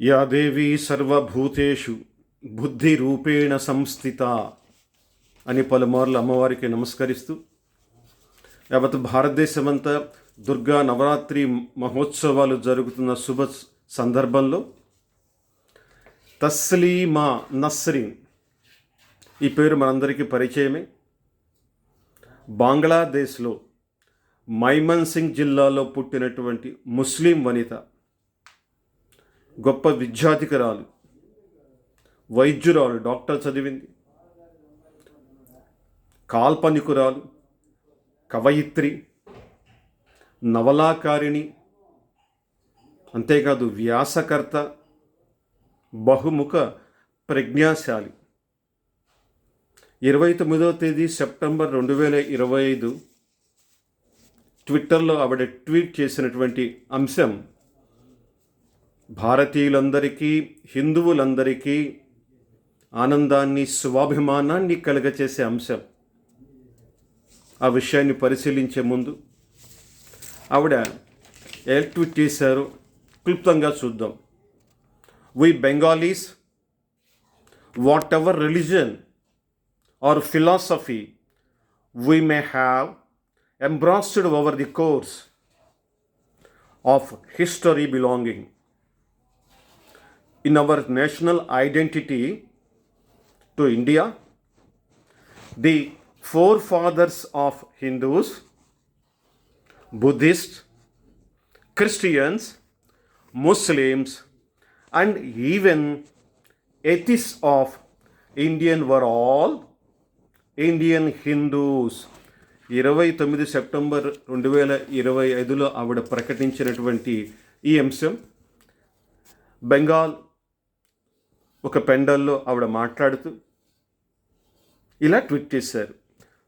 Yeah దేవీ సర్వభూతేషు బుద్ధిరూపేణ సంస్థిత అని పలుమార్లు అమ్మవారికి నమస్కరిస్తూ యావత్ భారతదేశమంతా దుర్గా నవరాత్రి మహోత్సవాలు జరుగుతున్న శుభ సందర్భంలో తస్లీమా నస్రీన్ ఈ పేరు మనందరికీ పరిచయమే. బంగ్లాదేశ్లో మైమన్ సింగ్ జిల్లాలో పుట్టినటువంటి ముస్లిం వనిత గొప్ప విద్యాధికరాలు వైద్యురాలు డాక్టర్ చదివింది. కాల్పనికురాలు కవయిత్రి నవలాకారిణి అంతేకాదు వ్యాసకర్త బహుముఖ ప్రజ్ఞాశాలి. ఇరవై తొమ్మిదవ తేదీ సెప్టెంబర్ రెండు వేల ఇరవై ఐదు ట్విట్టర్లో ఆవిడ ట్వీట్ చేసినటువంటి అంశం భారతీయులందరికీ హిందువులందరికీ ఆనందాన్ని స్వాభిమానాన్ని కలుగచేసే అంశం. ఆ విషయాన్ని పరిశీలించే ముందు ఆవిడ ఏ ట్వీట్ చేశారు క్లుప్తంగా చూద్దాం. We Bengalis whatever religion or philosophy we may have embraced over the course of history belonging in our national identity to India, the forefathers of Hindus, Buddhists, Christians, Muslims, and even atheists of Indian were all Indian Hindus ఇరవై తొమ్మిది September రెండు వేల ఇరవై ఐదులో ఆవిడ ప్రకటించినటువంటి ఈ అంశం బెంగాల్ ఒక పెండల్లో ఆవిడ మాట్లాడుతూ ఇలా ట్వీట్ చేశారు.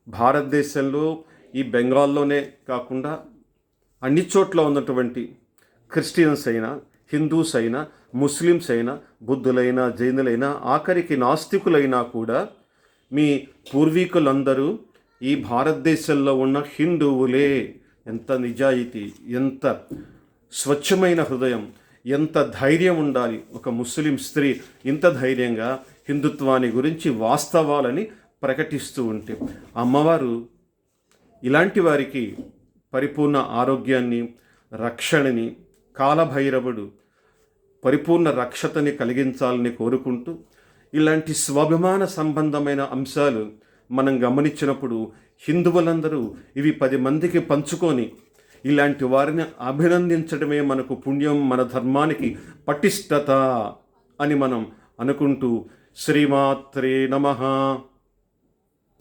భారతదేశంలో ఈ బెంగాల్లోనే కాకుండా అన్ని చోట్ల ఉన్నటువంటి క్రిస్టియన్స్ అయినా హిందూస్ అయినా ముస్లిమ్స్ అయినా బుద్ధులైనా జైనులైనా ఆఖరికి నాస్తికులైనా కూడా మీ పూర్వీకులందరూ ఈ భారతదేశంలో ఉన్న హిందువులే. ఎంత నిజాయితీ ఎంత స్వచ్ఛమైన హృదయం. ఎంత ధైర్యం ఉండాలి ఒక ముస్లిం స్త్రీ ఇంత ధైర్యంగా హిందుత్వాన్ని గురించి వాస్తవాలని ప్రకటిస్తూ ఉంటే అమ్మవారు ఇలాంటి వారికి పరిపూర్ణ ఆరోగ్యాన్ని రక్షణని కాలభైరవుడు పరిపూర్ణ రక్షతని కలిగించాలని కోరుకుంటూ ఇలాంటి స్వాభిమాన సంబంధమైన అంశాలు మనం గమనించినప్పుడు హిందువులందరూ ఇవి పది మందికి పంచుకొని ఇలాంటి వారిని అభినందించడమే మనకు పుణ్యం మన ధర్మానికి పటిష్టత అని మనం అనుకుంటూ శ్రీమాత్రే నమః.